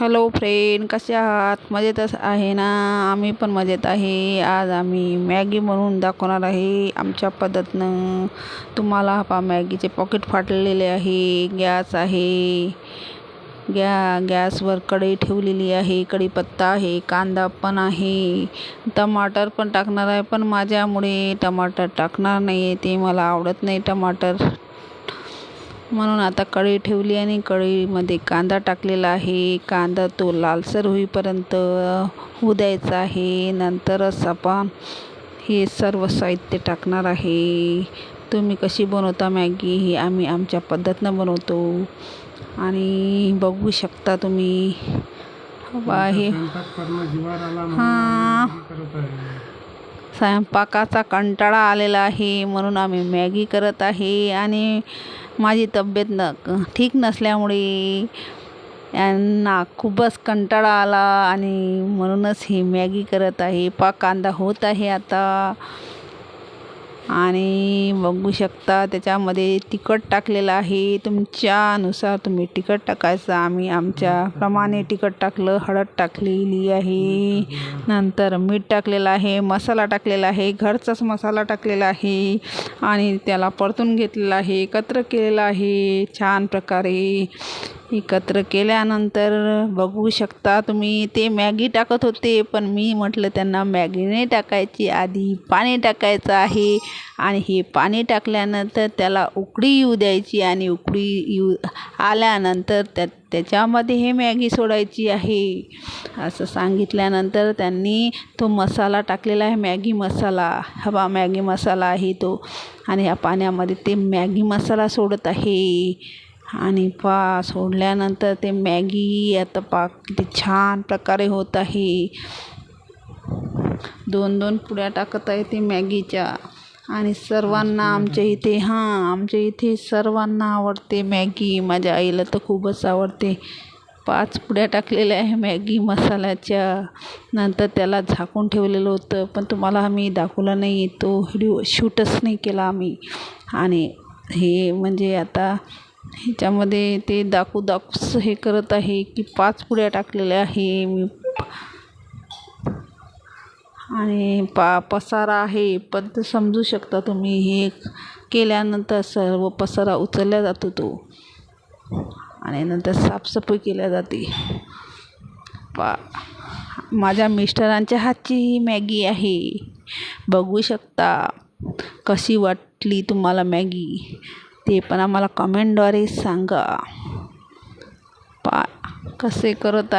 Hello friend कसे आहात? मजेतच आहे ना? आम्ही पण मजेत आहे. आज आम्ही मॅगी म्हणून दाखवणार आहे आमच्या पद्धतीनं. तुम्हाला पा मॅगीचे पॉकेट फाटलेले आहे. गॅस आहे. गॅ गॅसवर कढई ठेवलेली आहे. कढीपत्ता आहे. कांदा पण आहे. टमाटर पण टाकणार आहे. पण माझ्यामुळे टमाटर टाकणार नाही आहे ते मला आवडत नाही टमाटर. म्हणून आता कढई ठेवली आणि कढईमध्ये कांदा टाकलेला आहे. कांदा तो लालसर होईपर्यंत होऊ द्यायचा आहे. नंतरच आपण हे सर्व साहित्य टाकणार आहे. तुम्ही कशी बनवता मॅगी ही आम्ही आमच्या पद्धतीनं बनवतो. आणि बघू शकता तुम्ही. हे. हां स्वयंपाकाचा कंटाळा आलेला आहे म्हणून आम्ही मॅगी करत आहे. आणि माझी तब्येत न ठीक नसल्यामुळे यांना खूपच कंटाळा आला आणि म्हणूनच ही मॅगी करत आहे. पा कांदा होत आहे आता. आणि बघू शकता त्याच्यामध्ये तिखट टाकलेलं आहे. तुमच्यानुसार तुम्ही तिखट टाकायचं. आम्ही आमच्याप्रमाणे तिखट टाकलं हळद टाकलेली आहे. नंतर मीठ टाकलेलं आहे मसाला टाकलेला आहे घरचाच मसाला टाकलेला आहे. आणि त्याला परतून घेतलेला आहे एकत्र केलेलं आहे. छान प्रकारे. एकत्र केल्यानंतर बघू शकता तुम्ही. ते मॅगी टाकत होते पण मी म्हटलं त्यांना मॅगी नाही टाकायची आधी पाणी टाकायचं आहे. आणि हे पाणी टाकल्यानंतर त्याला उकडी येऊ द्यायची आणि उकडी येऊ आल्यानंतर त्या त्याच्यामध्ये हे मॅगी सोडायची आहे. असं सांगितल्यानंतर त्यांनी तो मसाला टाकलेला आहे मॅगी मसाला हवा मॅगी मसाला आहे तो. आणि ह्या पाण्यामध्ये ते मॅगी मसाला सोडत आहे. आणि पा सोडल्यानंतर ते मॅगी आता पा किती छान प्रकारे होत आहे. दोन दोन पुड्या टाकत आहे ते मॅगीच्या. आणि सर्वांना आमच्या इथे हां आमच्या इथे सर्वांना आवडते मॅगी. माझ्या आईला तर खूपच आवडते. पाच पुड्या टाकलेल्या आहे मॅगी मसाल्याच्या. नंतर त्याला झाकून ठेवलेलं होतं पण तुम्हाला आम्ही दाखवला नाही. तो व्हिडिओ शूटच नाही केला आम्ही. आणि हे म्हणजे आता ह्याच्यामध्ये ते दाखवू दाखवूच हे करत आहे की पाच पुड्या टाकलेल्या आहे. मी आणि पा पसारा आहे. पण ते समजू शकता तुम्ही हे केल्यानंतर सर्व पसारा उचलला जातो तो. आणि नंतर साफसफाई केल्या जाते. पा माझ्या मिस्टरांच्या हातची ही मॅगी आहे. बघू शकता कशी वाटली तुम्हाला मॅगी. ते पण आम्हाला कमेंटद्वारे सांगा. पा कसे करत